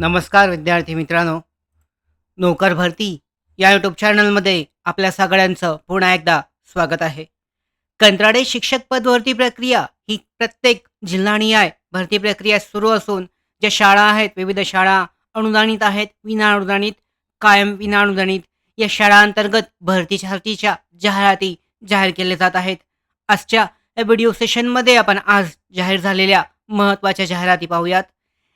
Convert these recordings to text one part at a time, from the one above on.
नमस्कार विद्यार्थी मित्रांनो. नोकर भरती या यूट्यूब चॅनलमध्ये आपल्या सगळ्यांचं पुन्हा एकदा स्वागत आहे. कंत्राडे शिक्षक पद भरती प्रक्रिया ही प्रत्येक जिल्हानिहाय भरती प्रक्रिया सुरू असून ज्या शाळा आहेत विविध शाळा अनुदानित आहेत विनाअनुदानित कायम विनाअनुदानित या शाळांतर्गत भरतीसाठीच्या जाहिराती जाहीर केल्या जात आहेत. आजच्या या व्हिडिओ सेशनमध्ये आपण आज जाहीर झालेल्या महत्त्वाच्या जाहिराती पाहूयात.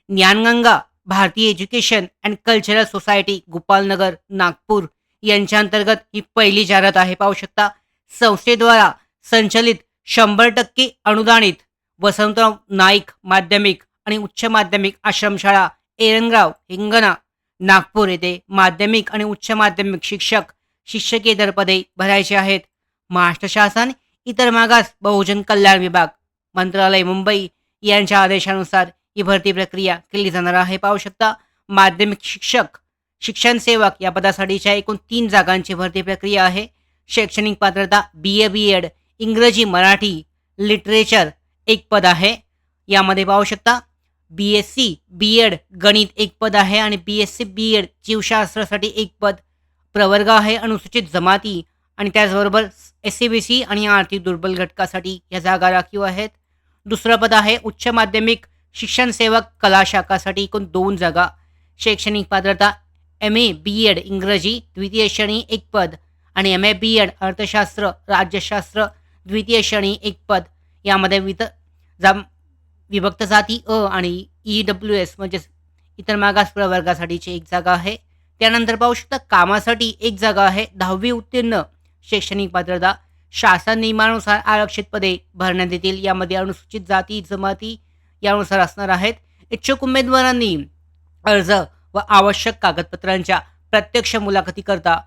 Dnyanganga Bharatiya education and cultural society Gopalnagar Nagpur यांच्या अंतर्गत ही पहिली जाहिरात आहे. पाहू शकता संस्थेद्वारा संचलित शंभर टक्के अनुदानित वसंतराव नाईक माध्यमिक आणि उच्च माध्यमिक आश्रमशाळा एरंगराव हिंगणा नागपूर येथे माध्यमिक आणि उच्च माध्यमिक शिक्षक शिक्षकेतर पदे भरायचे आहेत. महाराष्ट्र शासन इतर मागास बहुजन कल्याण विभाग मंत्रालय मुंबई यांच्या आदेशानुसार ही भरती प्रक्रिया केली जाणार आहे. पाहू शकता माध्यमिक शिक्षक शिक्षण सेवक या पदासाठीच्या एकूण तीन जागांची भरती प्रक्रिया आहे. शैक्षणिक पात्रता बी ए बी एड इंग्रजी मराठी लिटरेचर एक पद आहे. यामध्ये पाहू शकता B S C B Ed गणित एक पद आहे आणि B S C B Ed जीवशास्त्रासाठी एक पद. प्रवर्ग आहे अनुसूचित जमाती आणि त्याचबरोबर एस सी बी सी आणि आर्थिक दुर्बल घटकासाठी या जागा राखीव आहेत. दुसरं पद आहे उच्च माध्यमिक शिक्षण सेवक कला शाखासाठी एकूण दोन जागा. शैक्षणिक पात्रता एम ए बी एड इंग्रजी द्वितीय श्रेणी एक पद आणि एम ए बी एड अर्थशास्त्र राज्यशास्त्र द्वितीय श्रेणी एक पद. यामध्ये वित जाम विभक्त जाती अ आणि ई डब्ल्यू एस म्हणजेच इतर मागास प्रवर्गासाठीची एक जागा आहे. त्यानंतर पाहू शकता कामासाठी एक जागा आहे. दहावी उत्तीर्ण शैक्षणिक पात्रता. शासन नियमानुसार आरक्षित पदे भरण्यात येतील. यामध्ये अनुसूचित जाती जमाती यानुसार असणार आहेत. इच्छुक उमेदवारांनी अर्ज व आवश्यक कागदपत्रांच्या प्रत्यक्ष मुलाखतीकरता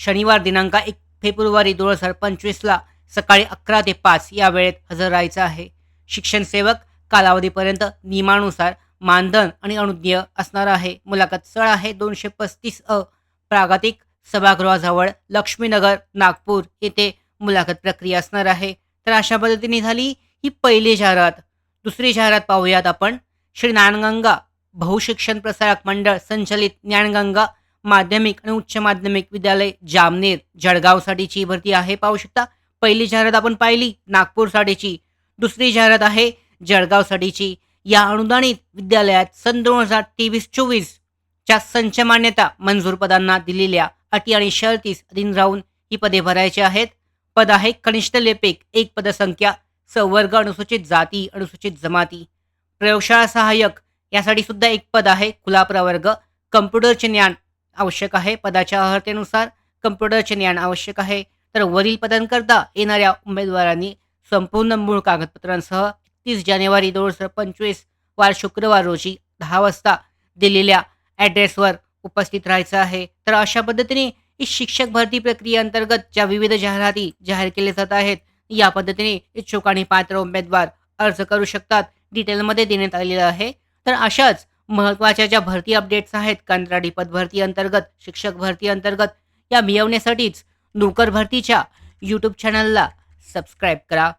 शनिवार दिनांक एक फेब्रुवारी दोन हजार पंचवीसला सकाळी अकरा ते पाच या वेळेत हजर राहायचं आहे. शिक्षण सेवक कालावधीपर्यंत नियमानुसार मानधन आणि अनुज्ञेय असणार आहे. मुलाखत स्थळ आहे दोनशे पस्तीस अ प्रागतिक सभागृहाजवळ लक्ष्मीनगर नागपूर येथे मुलाखत प्रक्रिया असणार आहे. तर अशा पद्धतीने झाली ही पहिली जाहिरात. दुसरी जाहिरात पाहूयात आपण. श्री ज्ञानगंगा बहुशिक्षण प्रसारक मंडळ संचलित ज्ञानगंगा माध्यमिक आणि उच्च माध्यमिक विद्यालय जामनेर जळगावसाठीची भरती आहे. पाहू शकता पहिली जाहिरात आपण पाहिली नागपूरसाठीची. दुसरी जाहिरात आहे जळगावसाठीची. या अनुदानित विद्यालयात सन दोन हजार तेवीस चोवीसच्या संच मान्यता मंजूर पदांना दिलेल्या अटी आणि शर्तीस अधीन राहून ही पदे भरायची आहेत. पद आहे कनिष्ठ लेपिक एक पदसंख्या. संवर्ग अनुसूचित जाती अनुसूचित जमाती. प्रयोगशाळा सहाय्यक यासाठी सुद्धा एक पद आहे खुला प्रवर्ग कम्प्युटरचे ज्ञान आवश्यक आहे पदाच्या अर्हतेनुसार कम्प्युटरचे ज्ञान आवश्यक आहे. तर वरील पदांकरता येणाऱ्या उमेदवारांनी संपूर्ण मूळ कागदपत्रांसह तीस जानेवारी दोन हजार पंचवीस वार शुक्रवार रोजी दहा वाजता दिलेल्या ॲड्रेसवर उपस्थित राहायचं आहे. तर अशा पद्धतीने ही शिक्षक भरती प्रक्रियेअंतर्गत ज्या विविध जाहिराती जाहीर केल्या जात आहेत या पद्धतीने इच्छुक आणि पात्र उमेदवार अर्ज करू शकतात. डिटेलमध्ये देण्यात आलेलं आहे. तर अशाच महत्त्वाच्या ज्या भरती अपडेट्स आहेत कंत्राटी पद भरती अंतर्गत शिक्षक भरती अंतर्गत या मिळवण्यासाठीच नोकर भरतीच्या यूट्यूब चॅनलला सबस्क्राईब करा.